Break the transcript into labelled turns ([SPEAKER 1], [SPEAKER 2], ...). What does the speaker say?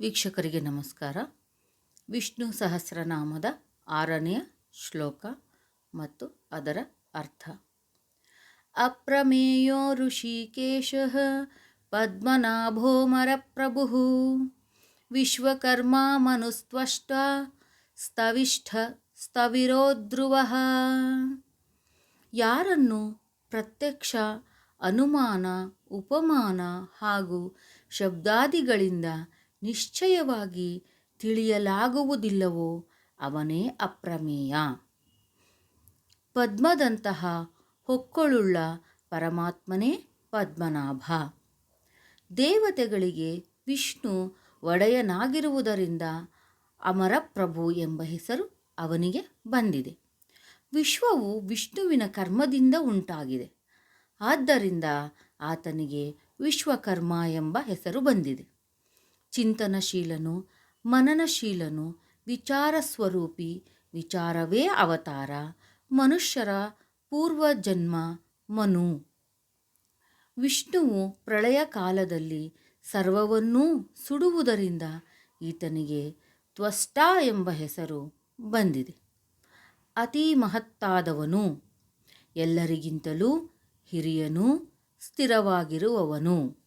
[SPEAKER 1] ವೀಕ್ಷಕರಿಗೆ ನಮಸ್ಕಾರ. ವಿಷ್ಣು ಸಹಸ್ರನಾಮದ ಆರನೆಯ ಶ್ಲೋಕ ಮತ್ತು ಅದರ ಅರ್ಥ. ಅಪ್ರಮೇಯೋ ಋಷಿಕೇಶ ಪದ್ಮನಾಭೋಮರಪ್ರಭು ವಿಶ್ವಕರ್ಮ ಮನುಸ್ತ್ವಷ್ಟ ಸ್ತವಿಷ್ಠ ಸ್ತವಿರೋಧ್ರುವ ಯಾರನ್ನು ಪ್ರತ್ಯಕ್ಷ, ಅನುಮಾನ, ಉಪಮಾನ ಹಾಗೂ ಶಬ್ದಾದಿಗಳಿಂದ ನಿಶ್ಚಯವಾಗಿ ತಿಳಿಯಲಾಗುವುದಿಲ್ಲವೋ ಅವನೇ ಅಪ್ರಮೇಯ. ಪದ್ಮದಂತಹ ಹೊಕ್ಕಳುಳ್ಳ ಪರಮಾತ್ಮನೇ ಪದ್ಮನಾಭ. ದೇವತೆಗಳಿಗೆ ವಿಷ್ಣು ಒಡೆಯನಾಗಿರುವುದರಿಂದ ಅಮರಪ್ರಭು ಎಂಬ ಹೆಸರು ಅವನಿಗೆ ಬಂದಿದೆ. ವಿಶ್ವವು ವಿಷ್ಣುವಿನ ಕರ್ಮದಿಂದ ಉಂಟಾಗಿದೆ. ಆದ್ದರಿಂದ ಆತನಿಗೆ ವಿಶ್ವಕರ್ಮ ಎಂಬ ಹೆಸರು ಬಂದಿದೆ. ಚಿಂತನಶೀಲನು, ಮನನಶೀಲನು ವಿಚಾರ ಸ್ವರೂಪಿ ವಿಚಾರವೇ ಅವತಾರ, ಮನುಷ್ಯರ ಪೂರ್ವಜನ್ಮ ಮನು. ವಿಷ್ಣುವು ಪ್ರಳಯ ಕಾಲದಲ್ಲಿ ಸರ್ವವನ್ನೂ ಸುಡುವುದರಿಂದ ಈತನಿಗೆ ತ್ವಷ್ಟ ಎಂಬ ಹೆಸರು ಬಂದಿದೆ. ಅತಿ ಮಹತ್ತಾದವನು, ಎಲ್ಲರಿಗಿಂತಲೂ ಹಿರಿಯನೂ, ಸ್ಥಿರವಾಗಿರುವವನು.